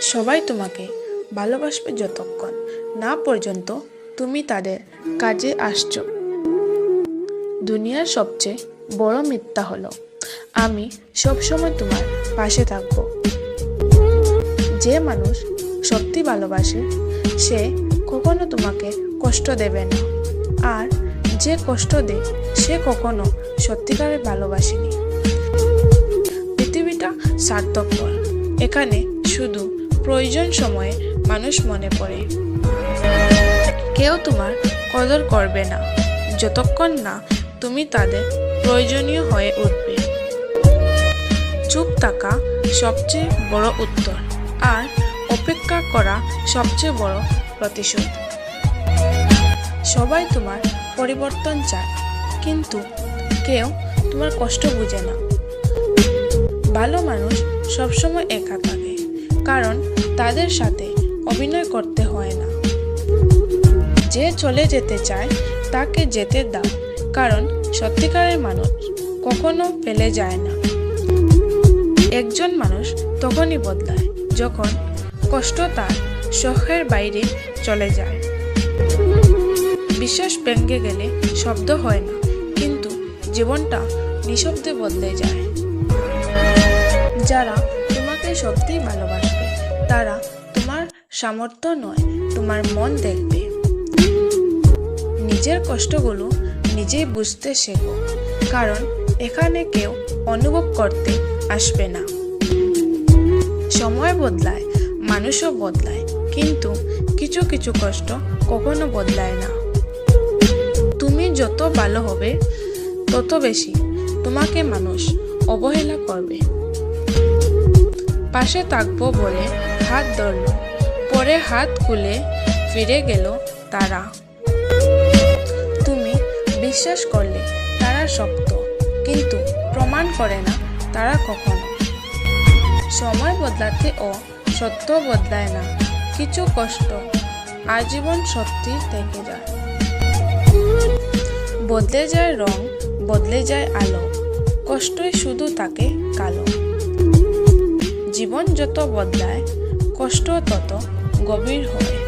সবাই তোমাকে ভালোবাসবে যতক্ষণ না পর্যন্ত তুমি তাদের কাজে আসছো। দুনিয়ার সবচেয়ে বড় মিথ্যা হলো, আমি সবসময় তোমার পাশে থাকব। যে মানুষ সত্যি ভালোবাসে, সে কখনো তোমাকে কষ্ট দেবে না। আর যে কষ্ট দেয়, সে কখনো সত্যিকারের ভালোবাসেনি। পৃথিবীটা স্বার্থপর এখানে শুধু প্রয়োজন সময়ে মানুষ মনে পড়ে। কেউ তোমার কদর করবে না, যতক্ষণ না তুমি তাদের প্রয়োজনীয় হয়ে উঠবে। চুপ থাকা সবচেয়ে বড় উত্তর, আর অপেক্ষা করা সবচেয়ে বড় প্রতিশোধ। সবাই তোমার পরিবর্তন চায়, কিন্তু কেউ তোমার কষ্ট বুঝে না। ভালো মানুষ সবসময় একা থাকে। কারণ তাদের সাথে অভিনয় করতে হয় না। যে চলে যেতে চায়, তাকে যেতে দাও, কারণ সত্যিকারের মানুষ কখনো ফেলে যায় না। একজন মানুষ তখনই বদলায়, যখন কষ্ট তার শখের বাইরে চলে যায়। বিশ্বাস ভেঙে গেলে শব্দ হয় না, কিন্তু জীবনটা নিঃশব্দে বদলে যায়। যারা তোমাকে সত্যিই ভালোবাসবে। তারা তোমার সামর্থ্য নয়, তোমার মন দেখবে। নিজের কষ্টগুলো নিজেই বুঝতে শেখো, কারণ এখানে কেউ অনুভব করতে আসবে না। সময় বদলায়, মানুষও বদলায়, কিন্তু কিছু কিছু কষ্ট কখনো বদলায় না। তুমি যত ভালো হবে, তত বেশি তোমাকে মানুষ অবহেলা করবে। পাশে থাকব বলে হাত ধরল। পরে হাত খুলে ফিরে গেল তারা। তুমি বিশ্বাস করলে তারা শক্ত, কিন্তু প্রমাণ করে না তারা কখনো। সময় বদলাতে ও সত্য বদলায় না। কিছু কষ্ট আজীবন সত্যি থেকে যায়। বদলে যায় রং, বদলে যায় আলো। কষ্টই শুধু তাকে কালো। জীবন যত বদলায় কষ্ট তত গভীর হয়।